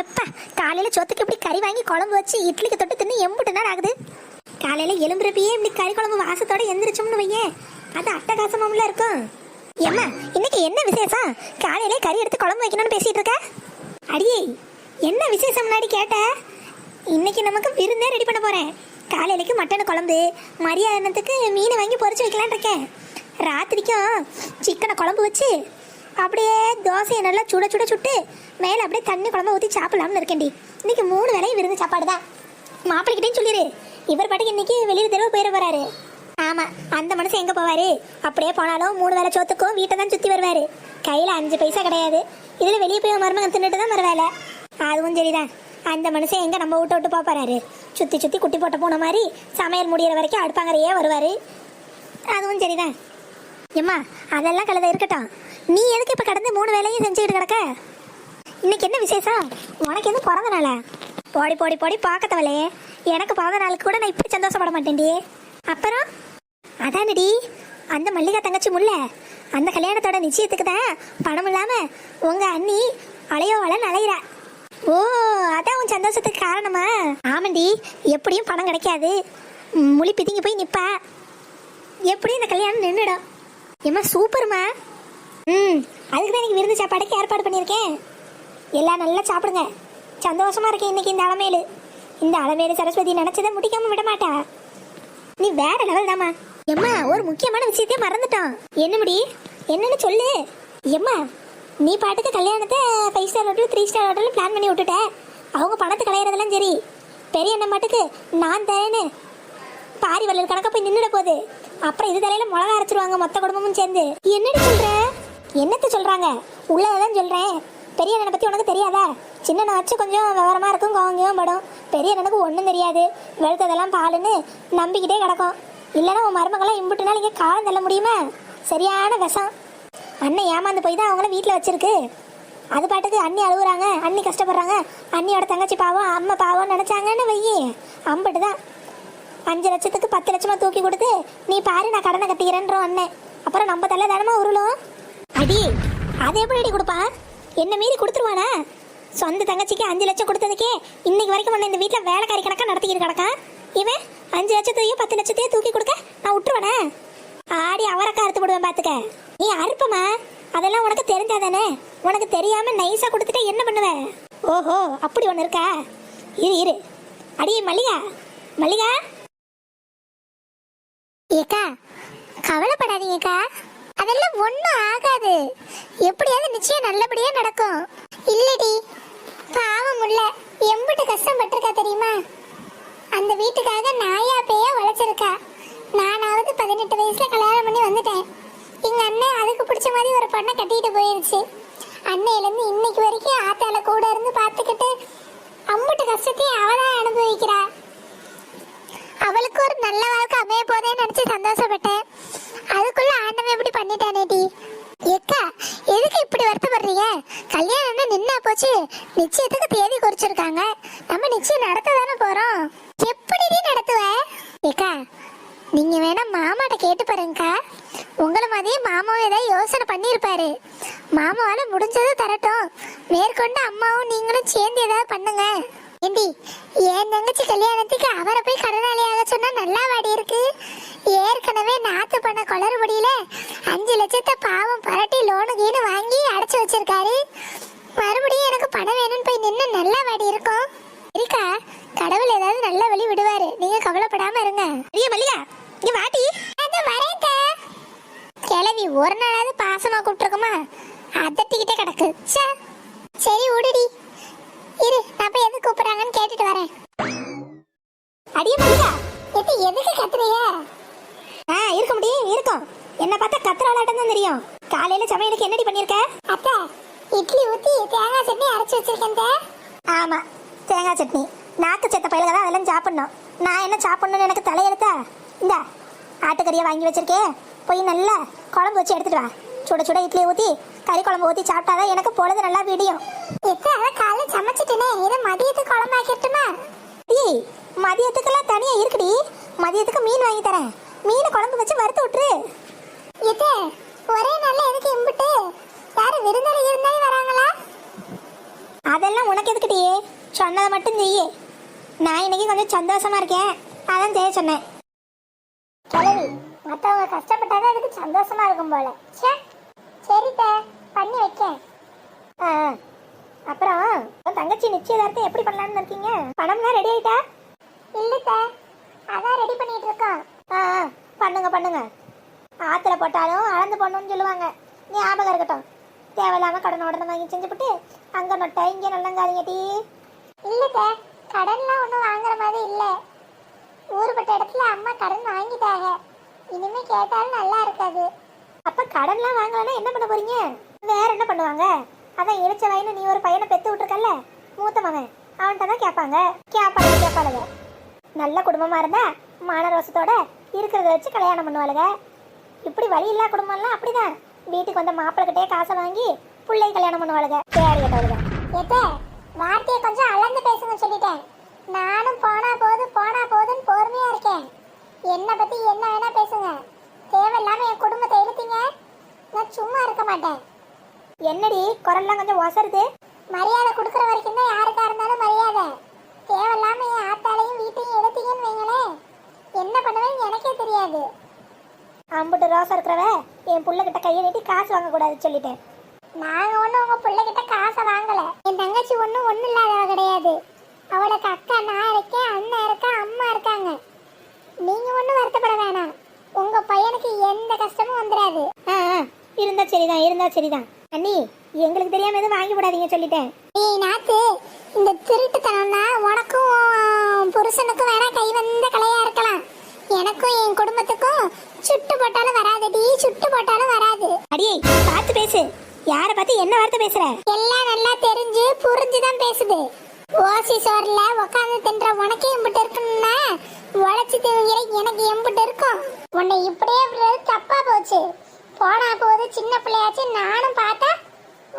எப்பா காலையில சொத்துக்கு இப்படி கறி வாங்கி குழம்பு வச்சு இட்லிக்கு தொட்டு தின்னு எம்புட்டு நேரம் ஆகுது? காலையில எலும்புறப்பயே இப்படி கறி குழம்பு வாசத்தோட எந்திரிச்சோம்னு வையேன் அது அட்டகாசமாமல இருக்கும். ஏம்மா இன்னைக்கு என்ன விசேஷம்? காலையில கறி எடுத்து குழம்பு வைக்கணும்னு பேசிட்டு இருக்க? அடியே என்ன விசேஷம் முன்னாடி கேட்ட? இன்னைக்கு நமக்கு விருந்தே ரெடி பண்ண போறேன். காலையிலக்கு மட்டன் குழம்பு மரியாதனத்துக்கு மீனை வாங்கி பொறிச்சு வைக்கலான் இருக்கேன். ராத்திரிக்கும் சிக்கனை குழம்பு வச்சு அப்படியே தோசையை நல்லா சுட சுட சுட்டு மேலே அப்படியே தண்ணி குழம்பு ஊற்றி சாப்பிடலாம்னு இருக்கேன்டி. இன்னைக்கு மூணு வேளையும் விருந்து சாப்பாடு தான். மாப்பிள்ளைகிட்டையும் சொல்லிடு இவர் பாட்டுக்கு இன்னைக்கு வெளியில் தெருவு போயிட போறாரு. ஆமா அந்த மனுஷன் எங்க போவாரு? அப்படியே போனாலும் மூணு வேளை சோத்துக்கும் வீட்டை தான் சுத்தி வருவாரு. கையில அஞ்சு பைசா கிடையாது. இதுல வெளியே போய் மருமகன் தின்னுட்டு தான் மறு வேலை அதுவும் சரிதான். அந்த மனுஷன் எங்க நம்ம விட்டு விட்டு போறாரு? சுத்தி சுத்தி குட்டி போட்ட போன மாதிரி சமையல் முடியிற வரைக்கும் அடுப்பாங்கறையே வருவாரு. அதுவும் சரிதான். ஏம்மா அதெல்லாம் கலதை இருக்கட்டும். நீ எதுக்கு இப்ப கடந்து மூணு வேலையும் செஞ்சுக்கிட்டு கிடக்க? இன்னைக்கு என்ன விசேஷம்? உனக்கு எதுவும் பிறந்த நாளா? போடி போடி போடி பார்க்கத்தவளே. எனக்கு பிறந்த நாளுக்கு கூட நான் இப்படி சந்தோஷப்பட மாட்டேன்டி. அப்புறம்? அதானடி அந்த மல்லிகா தங்கச்சி முல்ல அந்த கல்யாணத்தோட நிச்சயத்துக்கு தான் பணம் இல்லாம உங்க அண்ணி அலையோவள அலையிறா. ஓ அதான் உன் சந்தோஷத்துக்கு காரணமா? ஆமாண்டி எப்படியும் பணம் கிடைக்காது. முழி பிதிங்கி போய் நிற்பா எப்படியும் இந்த கல்யாணம் நின்றுடும் ஏம்மா சூப்பர்மா? ம் அதுக்கு தான் எனக்கு விருந்து சாப்பாடுக்கு ஏற்பாடு பண்ணியிருக்கேன். எல்லாம் நல்லா சாப்பிடுங்க. சந்தோஷமா இருக்கு இன்னைக்கு இந்த அலமேலு. இந்த அலமேலு சரஸ்வதி நினைச்சதை முடிக்காம விட மாட்டா. நீ வேற லெவல் தாமா எம்மா ஒரு முக்கியமான விஷயத்தையே மறந்துட்டோம். என்ன முடி என்னன்னு சொல்லு. எம்மா நீ பாட்டுக்கு கல்யாணத்தை five star hotel three star hotel plan பண்ணி விட்டுட்ட. அவங்க பணத்தை கலையிறதெல்லாம் சரி. பெரிய அண்ணன் மாட்டுக்கு நான் தரேன்னு பாரி வள்ளல் கணக்க போய் நின்றுட போகுது. அப்புறம் இது தலையில மிளகா அரைச்சிருவாங்க மொத்த குடும்பமும் சேர்ந்து. என்னடி சொல்ற? என்னத்த சொல்றாங்க? உள்ளதான் சொல்றேன். பெரிய அண்ணனை பத்தி உனக்கு தெரியாதா? சின்ன வச்சு கொஞ்சம் விவரமா இருக்கும் கோவங்கவும் படும். பெரிய அண்ணனுக்கு ஒன்றும் தெரியாது. வெளுத்ததெல்லாம் பாலுன்னு நம்பிக்கிட்டே கிடக்கும். இல்லைன்னா உன் மருமகளாம் இம்புட்டுனால இங்கே காலம் தள்ள முடியுமா? சரியான விஷம். அண்ணன் ஏமாந்து போய் தான் அவங்கள வீட்டில் வச்சிருக்கு. அது பாட்டுக்கு அண்ணி அழுகுறாங்க அண்ணி கஷ்டப்படுறாங்க. அண்ணியோட தங்கச்சி பாவம் அம்மா பாவம்னு நினச்சாங்கன்னு வையி. அம்பட்டு தான். அஞ்சு லட்சத்துக்கு பத்து லட்சமாக தூக்கி கொடுத்து நீ பாரு நான் கடனை கட்டிக்கிறேன்றோம் அண்ணன் அப்புறம் நம்ம தள்ள தானமாக உருளும்? அடி அது எப்படி அடி கொடுப்பான் என்ன மீறி கொடுத்துருவானா? சொந்த தங்கச்சிக்கு அஞ்சு லட்சம் கொடுத்ததுக்கே இன்னைக்கு வரைக்கும் நான் இந்த வீட்டில் வேலைக்காரி கணக்காக நடத்திக்கிட்டு கிடக்கான். இவன் அஞ்சு லட்சத்தையும் பத்து லட்சத்தையும் தூக்கி கொடுக்க நான் விட்டுருவானே? ஆடி அவரக்கா அறுத்து விடுவேன் பார்த்துக்க நீ அறுப்பமா அதெல்லாம் உனக்கு தெரிஞ்சாதானே? உனக்கு தெரியாம நைஸா கொடுத்துட்டா என்ன பண்ணுவ? ஓஹோ அப்படி ஒன்று இருக்கா? இரு இரு. அடி மல்லிகா. மல்லிகா. ஏக்கா கவலைப்படாதீங்கக்கா அதெல்லாம் ஒன்றும் ஆகாது. எப்படியாவது நிச்சயம் நல்லபடியா நடக்கும். இல்லடி பாவம் உள்ள எம்பிட்டு கஷ்டப்பட்டிருக்கா தெரியுமா? அந்த வீட்டுக்காக நாயா பேயா உழைச்சிருக்கா நானாவது பதினெட்டு வயசுல கல்யாணம் பண்ணி வந்துட்டேன். எங்க அண்ணன் அதுக்கு பிடிச்ச மாதிரி ஒரு பொண்ணை கட்டிட்டு போயிருச்சு. அன்னையிலேருந்து இன்னைக்கு வரைக்கும் ஆத்தால கூட இருந்து பார்த்துக்கிட்டு அம்முட்டு கஷ்டத்தையும் அவதான் அனுபவிக்கிறா. அவளுக்கு ஒரு நல்ல வாழ்க்கை அமைய போதேன்னு நினச்சி சந்தோஷப்பட்டேன். அதுக்குள்ள இப்படி பண்ணிட்டானேடி ஏக்கா எதுக்கு இப்படி வருத்தப்படுறீங்க? கல்யாணம்னா நின்னா போச்சு? நிச்சயத்துக்கு தேதி குறிச்சிருக்காங்க. நம்ம நிச்சயம் நடத்த தானே போறோம். எப்படி நீ நடத்துவ? ஏக்கா நீங்க வேணா மாமாட்ட கேட்டு பாருங்கக்கா. உங்களை மாதிரியே மாமாவும் ஏதாவது யோசனை பண்ணியிருப்பாரு. மாமாவால முடிஞ்சது தரட்டும். மேற்கொண்டு அம்மாவும் நீங்களும் சேர்ந்து ஏதாவது பண்ணுங்க. ஏண்டி என் தங்கச்சி கல்யாணத்துக்கு அவரை போய் கடனாளியாக சொன்னா நல்லா வாடி இருக்கு. ஏற்கனவே நாத்து பண்ண குளறுபடியில அஞ்சு லட்சத்தை பாவம் பரட்டி லோனு கீனு வாங்கி அடைச்சு வச்சிருக்காரு. மறுபடியும் எனக்கு பணம் வேணும்னு போய் நின்று நல்லா வாடி இருக்கும். இருக்கா? கடவுள் ஏதாவது நல்ல வழி விடுவாரு. நீங்க கவலைப்படாம இருங்க. ஐயா மல்லிகா இங்க வாட்டி அது வரேன் கிளவி ஒரு நாளாவது பாசமா கூப்பிட்டுருக்குமா? எது எதுக்கு கத்துறீங்க? ஆ இருக்க முடியும் இருக்கும். என்ன பார்த்தா கத்துற விளையாட்டம் தான் தெரியும். காலையில சமையலுக்கு என்னடி பண்ணிருக்க? அத்தை இட்லி ஊத்தி தேங்காய் சட்னி அரைச்சு வச்சிருக்கேன் ஆமா தேங்காய் சட்னி. நாக்கு செத்த பயிலுக தான் அதெல்லாம் சாப்பிடணும். நான் என்ன சாப்பிடணும்னு எனக்கு தலையெழுத்தா? இந்த ஆட்டுக்கறியை வாங்கி வச்சிருக்கேன் போய் நல்லா குழம்பு வச்சு எடுத்துட்டு வா. சுட சுட இட்லி ஊத்தி கறி குழம்பு ஊத்தி சாப்பிட்டாதான் எனக்கு பொழுது நல்லா விடியும். எத்த அத காலைல சமைச்சிட்டேனே. இதை மதியத்துக்கு குழம்பு ஆக்கிட்டுமா டேய் மதியத்துக்கெல்லாம் தனியா இருக்குடி. மதியத்துக்கு மீன் வாங்கி தரேன். மீன் குழம்பு வச்சு வறுத்து விட்டுரு. எது ஒரே நாள்ல எதுக்கு எம்பிட்டு யாரும் விருந்தாளி இருந்தாலும் வராங்களா? அதெல்லாம் உனக்கு எதுக்குடி? சொன்னதை மட்டும் செய்ய. நான் இன்னைக்கு கொஞ்சம் சந்தோஷமா இருக்கேன். அதான் செய்ய சொன்னேன். கிழவி மற்றவங்க கஷ்டப்பட்டாதான் அதுக்கு சந்தோஷமா இருக்கும் போல. ச்சே சரித்த பண்ணி வைக்கேன். ஆ அப்புறம் உன் தங்கச்சி நிச்சயதார்த்தம் எப்படி பண்ணலாம்னு இருக்கீங்க? பணம்லாம் ரெடி ஆயிட்டா? இல்லத்த அதான் ரெடி பண்ணிட்டு இருக்கோம். ஆ ஆ, பண்ணுங்க பண்ணுங்க. ஆத்துல போட்டாலும் அளந்து போடணும்னு சொல்லுவாங்க. ஞாபகம் இருக்கட்டும். தேவையில்லாம கடன் உடனே வாங்கி செஞ்சுப்புட்டு அங்க நொட்டை இங்க நல்லங்காதீங்க டீ. இல்லத்த கடன்லாம் ஒன்றும் வாங்குற மாதிரி இல்லை. ஊருப்பட்ட இடத்துல அம்மா கடன் வாங்கிட்டாங்க. இனிமே கேட்டாலும் நல்லா இருக்காது. அப்ப கடன்லாம் வாங்கலன்னா என்ன பண்ண போறீங்க? வேற என்ன பண்ணுவாங்க? அதான் இழிச்ச வயனு நீ ஒரு பையனை பெத்து விட்டுருக்கல்ல மூத்த மகன். அவன்கிட்ட தான் கேட்பாங்க கேட்பாளுங்க கேட்பாளுங்க. நல்ல குடும்பமாக இருந்தா மானரோசத்தோட இருக்கிறத வச்சு கல்யாணம் பண்ணுவாளுங்க இப்படி வழி இல்லா குடும்பம்லாம் அப்படிதான். வீட்டுக்கு வந்த மாப்பிள்ளகிட்டே காசை வாங்கி பிள்ளை கல்யாணம் பண்ணுவாளுங்க பேர் கேட்டவளுங்க ஏத்தே வார்த்தையை கொஞ்சம் அளந்து பேசுங்க சொல்லிட்டேன். நானும் போனா போது போனா போதுன்னு பொறுமையா இருக்கேன். என்னை பத்தி என்ன வேணா பேசுங்க. தேவையில்லாம என் குடும்பத்தை இழுத்தீங்க. நான் சும்மா இருக்க மாட்டேன். என்னடி குரல்லாம் கொஞ்சம் ஒசருது? மரியாதை கொடுக்குற வரைக்கும் தான் யாருக்கா இருந்தாலும் மரியாதை. தேவையில்லாம என் என்ன பண்ணுவேன்னு எனக்கே தெரியாது. அம்புட்டு ரோசா இருக்கிறவ என் புள்ளகிட்ட கையை நீட்டி காசு வாங்கக்கூடாதுன்னு சொல்லிட்டேன். நாங்க ஒன்றும் உங்க பிள்ளைகிட்ட காசை வாங்கல. என் தங்கச்சி ஒன்றும் ஒன்றும் இல்லாதவ கிடையாது. அவளுக்கு அக்கா நான் இருக்கேன் அண்ணன் இருக்கா அம்மா இருக்காங்க. நீங்க ஒன்றும் வருத்தப்பட வேணாம். உங்க பையனுக்கு எந்த கஷ்டமும் வந்துடாது இருந்தா சரிதான் இருந்தா சரிதான். அண்ணி எங்களுக்கு தெரியாம எதுவும் வாங்கி விடாதீங்க சொல்லிட்டேன். ஏய் நாத்து இந்த திருட்டுத்தனம்னா உனக்கும் உன் புருஷனுக்கும் வேணா கை வந்த கலையா இருக்கலாம். எனக்கும் என் குடும்பத்துக்கும் சுட்டு போட்டாலும் வராதுடி சுட்டு போட்டாலும் வராது. அடியே பார்த்து பேசு. யார பார்த்து என்ன வார்த்தை பேசுற? எல்லாம் நல்லா தெரிஞ்சு புரிஞ்சு தான் பேசுது. ஓசி சோர்ல உட்காந்து தின்ற உனக்கே எம்பிட்டு இருக்குன்னா உழைச்சி திங்கிற எனக்கு எம்பிட்டு இருக்கும். உன்னை இப்படியே தப்பா போச்சு. போனா போது சின்ன பிள்ளையாச்சு நானும் பார்த்தா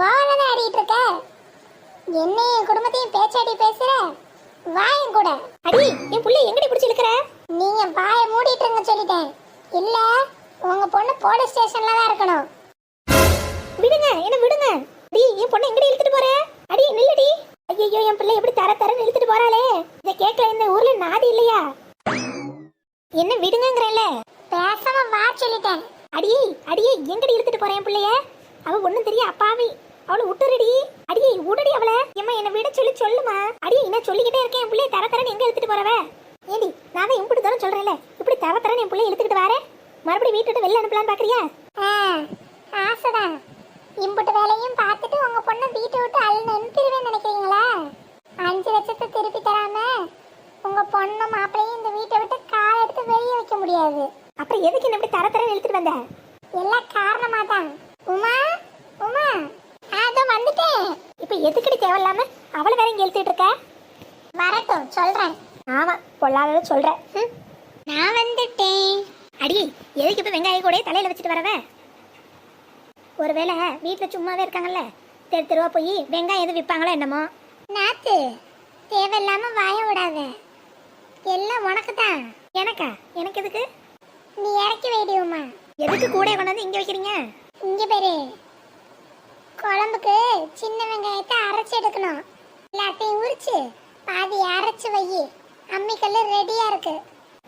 ஓவலதான் ஆடிட்டு இருக்க? என்ன என் குடும்பத்தையும் பேச்சாடி பேசுற? வாயும் கூட. அடி என் புள்ள எங்கடி பிடிச்சி இருக்கிற நீங்க வாயை மூடிட்டுங்க சொல்லிட்டேன். இல்ல உங்க பொண்ணு போலீஸ் ஸ்டேஷன்ல தான் இருக்கணும். விடுங்க என்ன விடுங்க. டி என் பொண்ணு எங்கடி இழுத்துட்டு போற? அடி நில்லுடி. ஐயோ என் பிள்ளை எப்படி தர தரன்னு இழுத்துட்டு போறாளே? இத கேட்கல இந்த ஊர்ல நாதி இல்லையா? என்ன விடுங்கங்கறல பேசாம வா சொல்லிட்டேன். அடியே அடியே எங்கடி இழுத்துட்டு போறேன் பிள்ளைய? அவ ஒண்ணும் தெரிய அப்பாவி. அவளை விட்டுருடி. அடியே விடுடி அவளை. ஏம்மா என்ன விட சொல்லி சொல்லுமா அடியே நான் சொல்லிக்கிட்டே இருக்கேன். என் பிள்ளைய தர தரன்னு எங்க இழுத்துட்டு போறவ? ஏடி நான் தான் இப்படி தானே சொல்றேன்ல. இப்படி தர தரன்னு என் பிள்ளைய இழுத்துக்கிட்டு வரேன் மறுபடியும் வீட்டு விட்டு வெளில அனுப்பலான்னு பாக்குறியா? ஆசைதான். இம்புட்டு வேலையும் பார்த்துட்டு உங்க பொண்ணை வீட்டை விட்டு அழுன்னு அனுப்பிடுவேன்னு நினைக்கிறீங்களா? அஞ்சு லட்சத்தை திருப்பி தராம உங்க பொண்ணு மாப்பிளையும் இந்த வீட்டை விட்டு கால் எடுத்து வெளியே வைக்க முடியாது. அப்புறம் எதுக்கு என்ன இப்படி தர தர இழுத்துட்டு வந்த? எல்லாம் காரணமா தான் உமா உமா அதோ வந்துட்டேன் இப்போ எதுக்கடி தேவையில்லாம அவளை வேற இங்க இழுத்துட்டு இருக்க வரட்டும் சொல்றேன் ஆமா ம். நான் வந்துட்டேன். அடி எதுக்கு இப்ப வெங்காய கூட தலையில வச்சுட்டு வரவ? ஒருவேளை வீட்டில் சும்மாவே இருக்காங்கல்ல? தெரு தெருவா போய் வெங்காயம் எதுவும் விற்பாங்களோ என்னமோ? நாத்து தேவையில்லாம வாய விடாத. எல்லாம் உனக்கு தான் எனக்கா? எனக்கு எதுக்கு? நீ இறக்கி வைடியுமா எதுக்கு கூட கொண்டாந்து இங்க வைக்கிறீங்க? இங்க பேரு. குழம்புக்கு சின்ன வெங்காயத்தை அரைச்சு எடுக்கணும். எல்லாத்தையும் உரிச்சு பாதி அரைச்சு வை அம்மிக்கல்லு ரெடியா இருக்கு.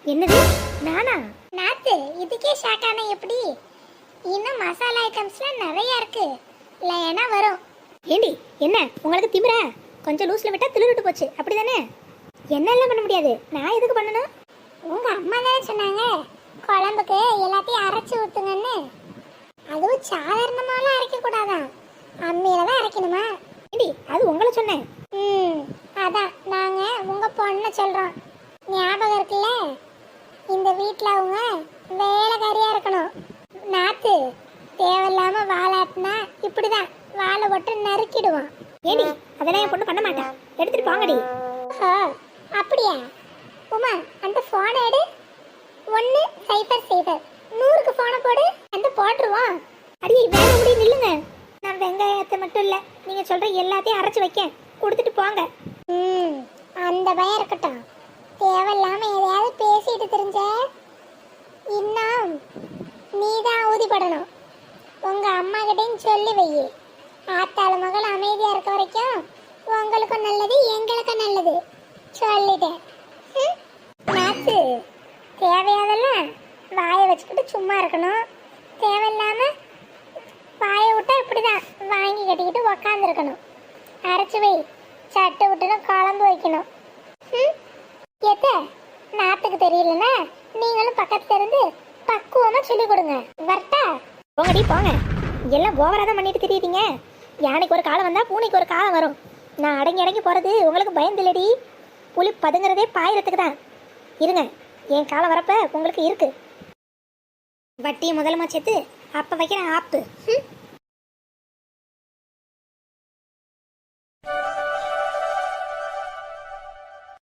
என்னது? நானா? நாத்து இதுக்கே ஷாக்கான எப்படி? இன்னும் மசாலா ஐட்டம்ஸ்லாம் நிறைய இருக்கு. இல்லைன்னா வரும். ஏண்டி என்ன? உங்களுக்கு திமிரா? கொஞ்சம் லூஸ்ல விட்டா திழுவிட்டு போச்சு. அப்படிதானே? என்ன எல்லாம் பண்ண முடியாது? நான் எதுக்கு பண்ணணும்? உங்க அம்மா தானே சொன்னாங்க குழம்புக்கு எல்லாத்தையும் அரைச்சு ஊத்துங்கன்னு. அதுவும் சாதாரணமாலாம் அரைக்க கூடாதான் அம்மியில தான் அரைக்கணுமா? ஏண்டி அது உங்களை சொன்னேன். ம். அதான் நாங்க உங்க பொண்ணை சொல்றோம். ஞாபகம் இருக்குல்ல? இந்த வீட்டில் அவங்க வேலைக்காரியா இருக்கணும். நாத்து தேவையில்லாம வாலாட்டினா இப்படிதான். வாழை போட்டு நறுக்கிடுவான் ஏடி அதெல்லாம் என் பொண்ணு பண்ண மாட்டான் எடுத்துட்டு போங்கடி. அப்படியா? உமா அந்த போனை எடு. ஒன்று சைபர் சைபர் நூறுக்கு போனை போடு அந்த போட்டுருவான் அடி வேலை முடி நில்லுங்க. நான் வெங்காயத்தை மட்டும் இல்லை நீங்க சொல்ற எல்லாத்தையும் அரைச்சு வைக்க கொடுத்துட்டு போங்க. ம் அந்த பயம் இருக்கட்டும். தேவையில்லாம எதையாவது பேசிட்டு தெரிஞ்ச இன்னும் நீ தான் ஊதிப்படணும். உங்க அம்மா கிட்டையும் சொல்லி வை. ஆத்தாள் மகள் அமைதியா இருக்க வரைக்கும் உங்களுக்கும் நல்லது எங்களுக்கும் நல்லது. சொல்லிட்டேன். நாத்து தேவையாதெல்லாம் வாயை வச்சுக்கிட்டு சும்மா இருக்கணும். தேவையில்லாம வாயை விட்டா இப்படிதான். வாங்கி கட்டிக்கிட்டு உக்காந்துருக்கணும். அரைச்சி வை. சட்டை விட்டுனா குழம்பு வைக்கணும். ம்? எத்த நாத்துக்கு தெரியலன்னா நீங்களும் பக்கத்துல இருந்து பக்குவமா சொல்லி கொடுங்க. வரட்டா போங்கடி போங்க. எல்லாம் ஓவரா தான் பண்ணிட்டு தெரியுறீங்க. யானைக்கு ஒரு காலம் வந்தா பூனைக்கு ஒரு காலம் வரும். நான் அடங்கி அடங்கி போறது உங்களுக்கு பயந்தில்லடி புலி பதுங்குறதே பாயிரத்துக்கு தான். இருங்க என் காலம் வரப்ப உங்களுக்கு இருக்கு. வட்டியை முதலமா சேர்த்து அப்ப வைக்கிற ஆப்பு. ம்?